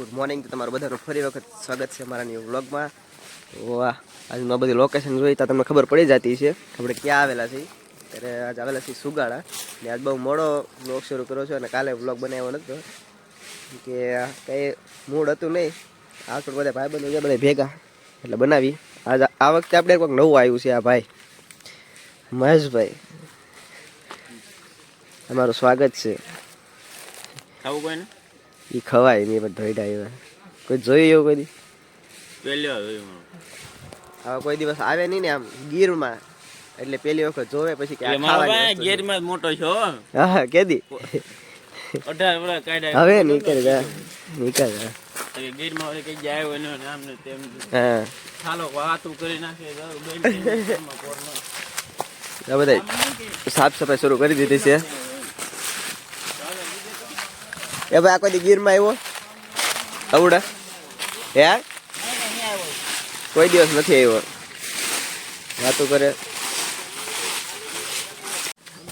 Good morning તો તમારું બધાનું ફરી વખત સ્વાગત છે મારા ન્યૂ વ્લોગમાં વાહ, આજનું આ બધી લોકેશન જોઈ તો તમને ખબર પડી જતી છે આપણે ક્યાં આવેલા છીએ? ત્યારે આજ આવેલા છીએ સુગાડા ને આજ બહુ મોડો વ્લોગ શરૂ કર્યો છે અને કાલે વ્લોગ બનાવ્યો નહોતો કે કંઈ મૂડ હતું નહીં. આગળ બધા ભાઈબંધો છે, બધા ભેગા. એટલે બનાવી આજ આ વખતે આપણે કોઈક નવું આવ્યું છે આ ભાઈ. મહેશભાઈ. અમારું સ્વાગત છે. આવું કોઈ ને એ ખવાય નહીં પણ ધોઈ ડાય કોઈ જોયું એવું કોઈ દી? પહેલી વાર જોયું હવે કોઈ દિવસ આવે નહીં ને આમ ગીરમાં. એટલે પેલી વખત જોવે પછી કે ખાવાની. ગેરમાં મોટો છો હા. કેદી હવે નીકળ જા નીકળ જા ગીરમાં કઈ જાય હોય ને આમ ને તેમ હા. ખાલો વાતું કરી નાખે બધા સાફ સફાઈ શરૂ કરી દીધી છે. એ ભાઈ આ કોઈ દી ગીરમાં આવ્યો? આવડા હે? કોઈ દિવસ નથી આવ્યો. વાતો કરે.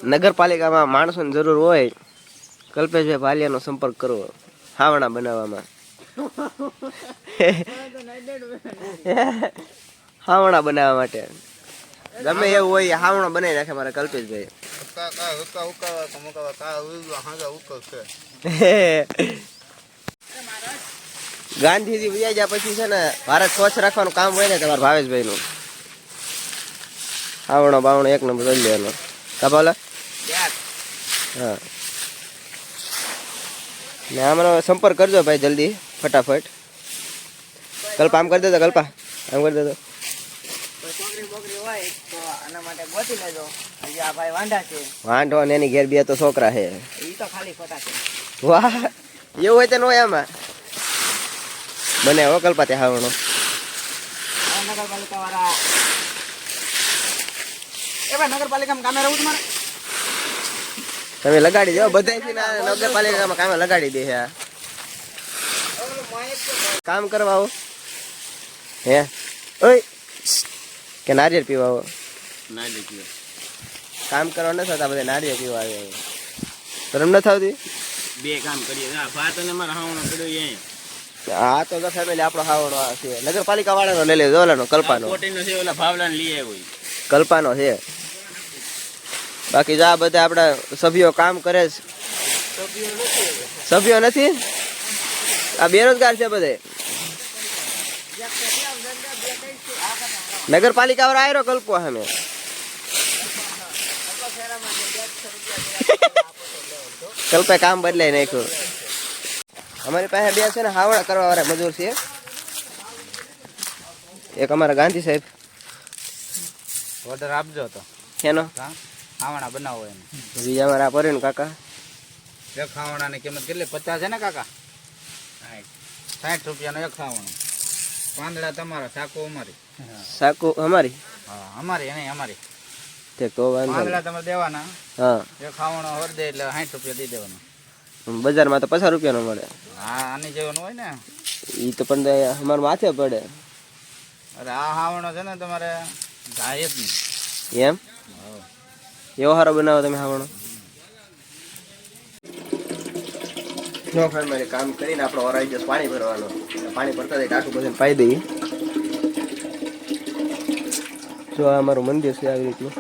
નગરપાલિકામાં માણસોની જરૂર હોય, કલ્પેશભાઈ ભાલિયાનો સંપર્ક કરવો હાવણા બનાવવામાં. હાવણા બનાવવા માટે. ગમે એવું હોય હાવણો બનાવી નાખે મારા કલ્પેશભાઈ ગાંધીજી વયા ગયા પછી છે ને ભારત સ્વચ્છ રાખવાનું કામ હોય ને તમારા ભાવેશભાઈ નું આવણો બાવણો એક નંબર લઈ લેવાનો. કા બોલે હા. ને આમનો સંપર્ક કરજો ભાઈ જલ્દી ફટાફટ. કલ્પા આમ કરી દેતો કલ્પા. આમ કરી દેતો છોકરી બોકરી હોય તો આના માટે ગોતી લેજો. હજી આ ભાઈ વાંઢા છે. વાંઢો ને એની ઘેર બે તો છોકરા છે. ઈ તો ખાલી ખોટા છે. વાહ એવું હોય તો ન હોય મને બને હો કલ્પા તે હાવણો નગરપાલિકા વાળા એ ભાઈ નગરપાલિકામાં કામે રહું તમારે તમે લગાડી દો બધા નગરપાલિકામાં કામે લગાડી દે આ. કામ કરવા આવો. હે? ઓય કે નારિયેળ પીવા આવો. ના દેખ્યો કામ કરવા ન થતા બધા નારિયેળ પીવા આવે શરમ ન થતી બે કામ કરીએ. ભાત અને મારા હાવણો પડ્યો એ હા તો ફેમિલી આપણો હાવડો છે. નગરપાલિકા વાળાનો લઈ લેજો ઓલાનો કલ્પાનો. કોટીનો છે ઓલા ભાવલાને લઈ આવ્યો કલ્પાનો છે. બાકી જા બધા આપણા સભ્યો કામ કરે છે. સભ્યો નથી આ બેરોજગાર છે બધે. નગરપાલિકા વાળા આયરો કલ્પો સામે. કલ્પે કામ બદલાઈ નાખ્યું. અમારી પાસે બે છે ને હાવડા કરવા વાળા મજૂર છે. એક અમારા ગાંધી સાહેબ. ઓર્ડર આપજો તો. એનો? હા? ખાવાના બનાવો એને. બીજા અમારા પરેન કાકા. એક ખાવાનાની કિંમત કેટલી? પચાસ છે ને કાકા? સાઠ રૂપિયાનો એક હાવણો પાંદડા તમારા સાકુ અમારી. સાકુ અમારી? હા અમારી નહીં અમારી. તે તો વાંધો પાંદડા નહીં. દેવાના. હા. એક ખાવાનો હરદે એટલે સાઠ રૂપિયા દઈ દેવાનો. બજારમાં તો પચાસ રૂપિયાનો મળે. હા આની જેવાનું હોય ને. એ તો પણ અમાર માથે પડે. અરે આ હાવણો છે ને તમારે જાય જ નહીં એમ એવો હારો બનાવો તમે હાવણો. નો કામ કરીને આપણો ઓરાઈ જશે પાણી ભરવાનો. પાણી ભરતા જાય ટાંકું બધાને પાઈ દઈએ. જો આ અમારું મંદિર છે આવી રીતનું.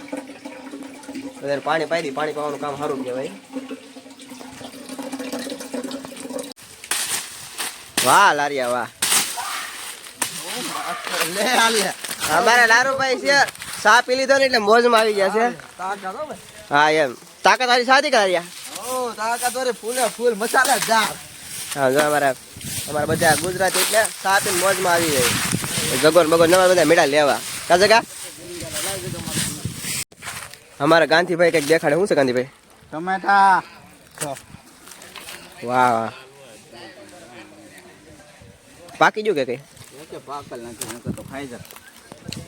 બધાને પાણી પાઈ પાણી પાવાનું કામ સારું કહેવાય. વાહ લારિયા વાહ. અમારા લારુભાઈ છે સા પી લીધો ને એટલે મોજમાં આવી ગયા છે. હો એમ. તાકાત વાળી સાથી કર્યા તાકાત વાળી ફૂલે ફૂલ મસાલેદાર હા જો અમારા અમારા બધા ગુજરાતી એટલે સા પીને મોજમાં આવી જાય. જગોન બગોન નવા બધા મેળા લેવા. કા જગા? અમારા ગાંધીભાઈ કંઈક દેખાડે. શું છે ગાંધીભાઈ? ટમેટા. વાહ વાહ. પાકી ગયું કે કઈ? પાકલ નથી તો ખાઈ જાય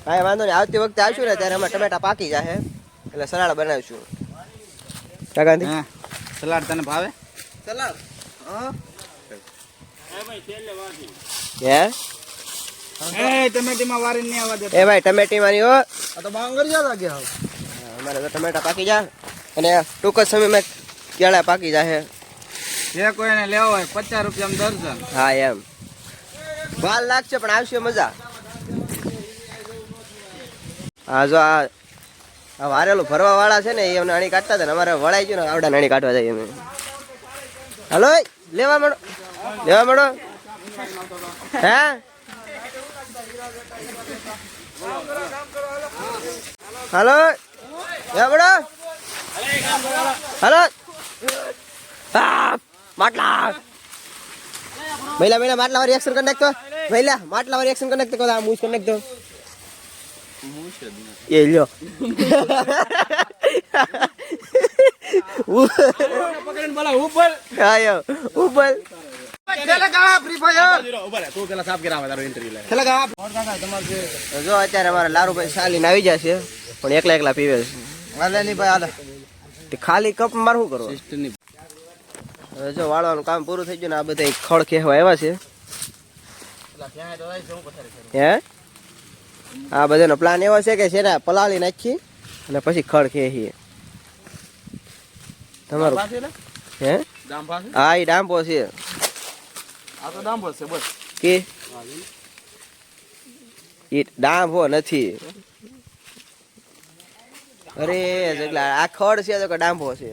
કાંઈ વાંધો નહીં. આવતી વખતે આવશું ને ત્યારે અમે ટમેટા પાકી જશે એટલે સલાડ બનાવીશું. કા ગાંધી? સલાડ તને ભાવે? સલાડ? હા. એ ભાઈ હે? એ ટમેટીમાં વારી નહીં આવવા દે એ ભાઈ ટમેટી મારી હો. આ તો બાંગરિયા લાગે હવે અમારે તો ટમેટા પાકી જાય અને ટૂંક જ સમયમાં કેળા પાકી જાય. જે કોઈને લેવો હોય પચાસ રૂપિયા દર્શન હા એમ. વાર લાગશે પણ આવશે મજા. હા જો આ વારેલું ફરવા વાળા છે ને એ અમને અણી કાઢતા હતા ને અમારે વળાઈ ગયું ને આવડા અણી કાઢવા જાય અમે. હલો લેવા મળો. લેવા મળો. હે? હલો લેવા હલો. માટલા. મહિલા મહિલા માટલા વાળી એક્શન કરી નાખતો મહિલા માટલા વાળી એક્શન કરી નાખતો આ કરી નાખતો એ લ્યો. ઉપર યો ઉપર જો અત્યારે અમારા લારુભાઈ સાલીને આવી જશે પણ એકલા એકલા પીવે છે. તે ખાલી કપ મારે શું કરવું હવે જો વાળવાનું કામ પૂરું થઈ ગયું ને આ બધા ખડ કહેવા આવ્યા છે. હે? આ બધાનો પ્લાન એવો છે કે છે પલાળી નાખી અને પછી ખડ ખેહીએ તમારું હે? હા એ ડાંબો છે. કે? એ ડાંભો નથી. અરે જગલા આ ખડ છે કે ડાંભો છે.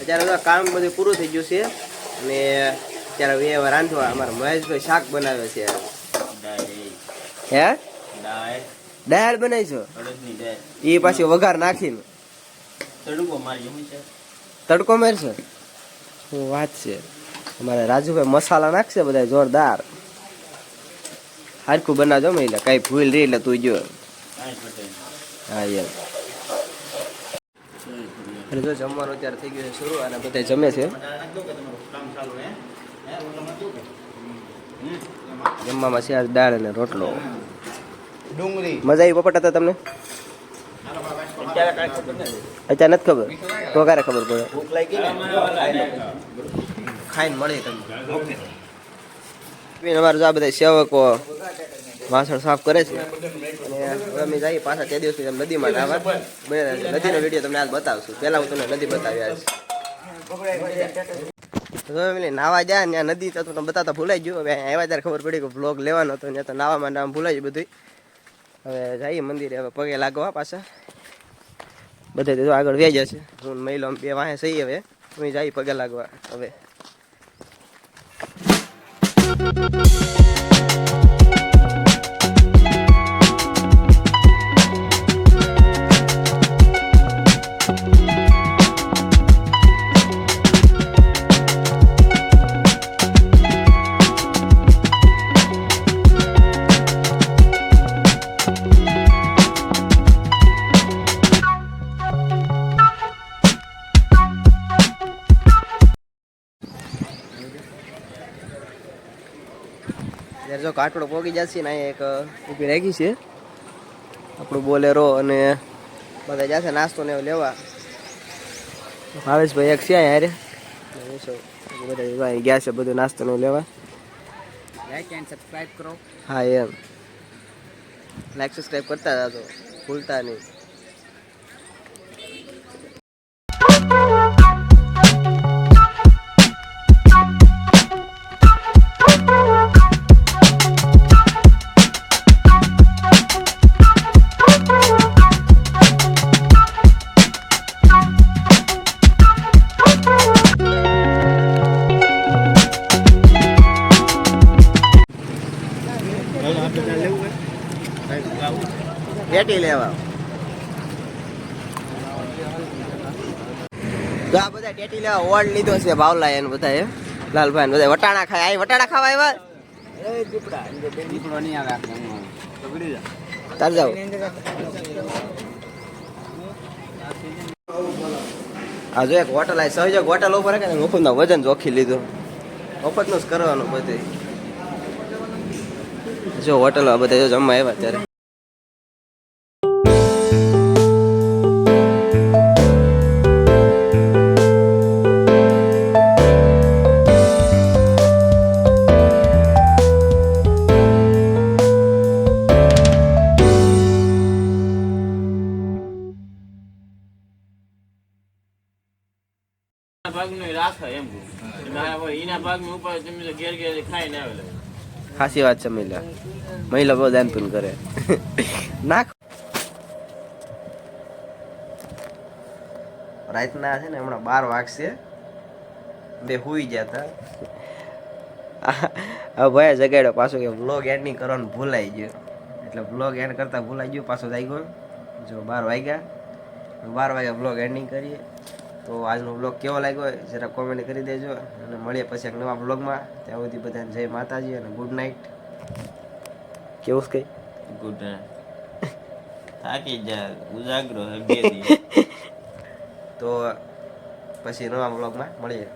અત્યારે કામ બધું પૂરું થઈ ગયું છે અને અત્યારે હવે રાંધવા અમારા મહેશભાઈ શાક બનાવે છે. હે? દાળ બનાવી છો એ પાછી વઘાર નાખીને. તડકો મારશે? શું વાત છે? અમારે રાજુભાઈ મસાલા નાખશે બધા જોરદાર. હારખું બનાવજો મહિલા, કઈ ભૂલ રહી એટલે તું જો હા એમ અને જો જમવાનું અત્યારે થઈ ગયું છે શરૂ અને બધા જમે છે. જમવામાં છે આજ દાળ અને રોટલો. ડુંગળી. મજા આવી પપટા તમને? અત્યારે નથી. ખબર? તો ક્યારે ખબર પડે. ખાઈને મળે તમને. અમારે આ બધા સેવકો વાસણ સાફ કરે છે. અને અમે જઈએ પાછા તે દિવસે તમે નદીમાં નાવા બે- નદીનો વીડિયો તમને આજ બતાવશું. પહેલાં હું તમને નદી બતાવી પેલી નાવા જાય ને નદી તો તમને બતાવતા ભૂલાઈ ગયું. હવે આવ્યા ત્યારે ખબર પડી કે બ્લોગ લેવાનો હતો ને તો નાવામાં નામ ભૂલાઈ ગયું બધું હવે જઈએ મંદિરે, હવે પગે લાગવા પાછા. બધે તો આગળ વ્યાઈ જશે હું મહિલો બે વાહે સહી હવે. અમે જઈએ પગે લાગવા. હવે. ત્યારે જો કાટડો પોગી જશે ને અહીંયા એક ઊભી રાખી છે. આપણું બોલેરો અને બધા જશે નાસ્તો ને એવું લેવા. ભાવેશભાઈ એક છે હારે. બધા ગયા છે બધું નાસ્તો ને લેવા. લાઈક એન્ડ સબસ્ક્રાઇબ કરો. હા એમ. લાઈક સબસ્ક્રાઈબ કરતા જાતો ભૂલતા નહીં. પેટી લેવા તો આ બધા ટેટી લેવા ઓર્ડ લીધો છે ભાવલા એને બધા એ લાલભાઈ બધા વટાણા ખાય. આ વટાણા ખાવા આવ્યા? આવે. તાર જાવ આ જો એક હોટલ આ સહયોગ હોટલ ઉપર કે મફતના વજન જોખી લીધું. મફતનું જ કરવાનું બધું જો હોટલ બધા જો જમવા આવ્યા ત્યારે ખાસી વાત છે મહિલા. મહિલા બહુ દાન પૂન કરે. નાખ. રાતના છે ને હમણાં બાર વાગશે. બે હુઈ હતા હવે ભાઈ જગાડ્યો પાછો કે બ્લોગ એડ નહીં કરવાનું ભૂલાઈ ગયો. એટલે બ્લોગ એન્ડ કરતા ભૂલાઈ ગયો, પાછો થઈ ગયો જો બાર વાગ્યા. બાર વાગ્યા બ્લોગ એન્ડિંગ કરીએ. તો આજનો બ્લોગ કેવો લાગ્યો જરા કોમેન્ટ કરી દેજો અને મળીએ પછી એક નવા બ્લોગમાં ત્યાં સુધી બધાને જય માતાજી અને ગુડ નાઇટ કેવું છે કઈ? ગુડ થાકી જા ઉજાગરો તો પછી નવા બ્લોગમાં મળીએ.